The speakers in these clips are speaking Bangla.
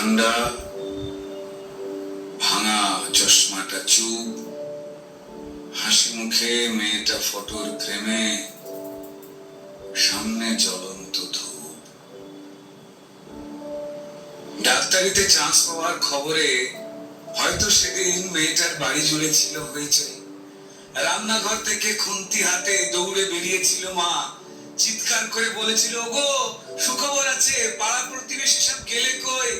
ঠান্ডা, ভাঙা চশমাটা চুপ, হাসি মুখে মেয়েটা ফটোর ফ্রেমে সামনে জ্বলন্ত ধূপ। ডাক্তারিতে চান্স পাওয়ার খবরে হয়তো সেদিন মেয়েটার বাড়ি জুড়ে ছিল হয়েছে রান্নাঘর থেকে খুন্তি হাতে দৌড়ে বেরিয়েছিল মা। চিৎকার করে বলেছিল, ওগো, সুখবর আছে, পাড়া প্রতিবেশী সব গেলে কই?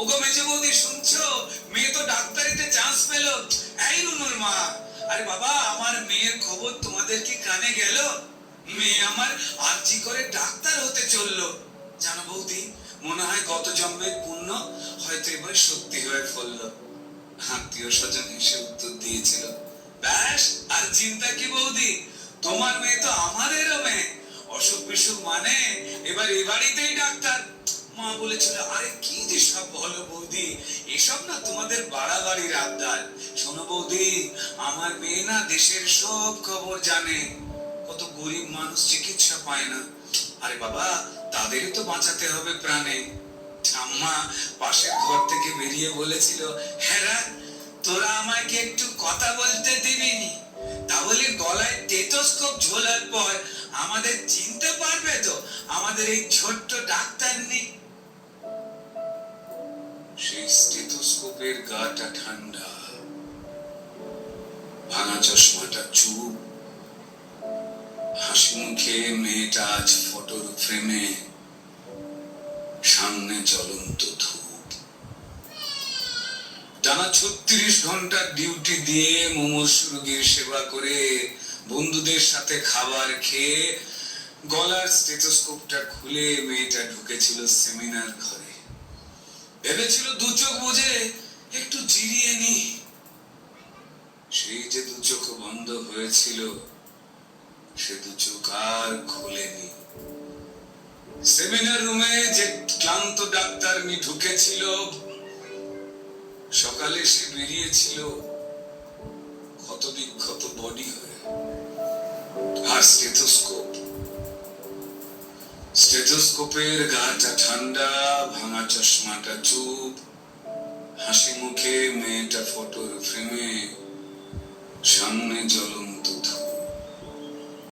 ওগো মেজে বৌদি, শুনছো? মেয়ে তো ডাক্তারিতে চান্স পেল। এই নুনুর মা। আরে বাবা, আমার মেয়ের খবর তোমাদের কি কানে গেল? মেয়ে আমার আর্জি করে ডাক্তার হতে চলল। জানো বৌদি, মনে হয় গত জন্মের পুণ্য হয়তো এবার সত্যি হয়ে ফললো। আত্মীয় স্বজন এসে উত্তর দিয়েছিল, ব্যাস, আর চিন্তা কি বৌদি? তোমার মেয়ে তো আমাদেরও মেয়ে। অসুখ বিসুখ মানে এবার এ বাড়িতেই ডাক্তার। মা বলেছিল, আরে কি বৌদি এসব না তোমাদের বাড়াবাড়ির আবদার শোনো বৌদি, আমার মেয়ে না দেশের সব খবর জানে। কত গরিব মানুষ চিকিৎসা পায় না। আরে বাবা, তাদেরই তো বাঁচাতে হবে প্রাণে। ঠাম্মা পাশের ঘর থেকে বেরিয়ে বলেছিল হ্যাঁ তোরা আমাকে একটু কথা বলতে দিবিনি তাহলে গলায় টেটোস্কোপ ঝোলার পর আমাদের চিনতে পারবে তো, আমাদের এই ছোট্ট ডাক্তার নেই। সেই স্টেথোস্কোপের গাটা ঠান্ডা। ভাঙা চশমাটা চুপ। হাসি মুখে মেয়েটা আজ ফটোর ফ্রেমে। সামনে জ্বলন্ত ধূপ। টানা ছত্রিশ ঘণ্টার ডিউটি দিয়ে মুমূর্ষ রোগীর সেবা করে বন্ধুদের সাথে খাবার খেয়ে গলার স্টেথোস্কোপটা খুলে মেয়েটা ঢুকেছিল সেমিনার ঘরে। ভেবেছিল দু চোখ বুঝে একটু জিরিয়ে নি। সেই যে দু চোখ বন্ধ হয়েছিল, সে দু চোখ আর খোলেনি। সেমিনার রুমে যে ক্লান্ত ডাক্তার নি ঢুকেছিল, সকালে সে বেরিয়েছিল ক্ষত বিক্ষত বডি হয়ে। আর স্টেথোস্কোপ স্টেথোস্কোপের গাটা ঠান্ডা ভাঙা চশমাটা চুপ। হাসি মুখে মেয়েটা ফটোর ফ্রেমে সামনে ধূপ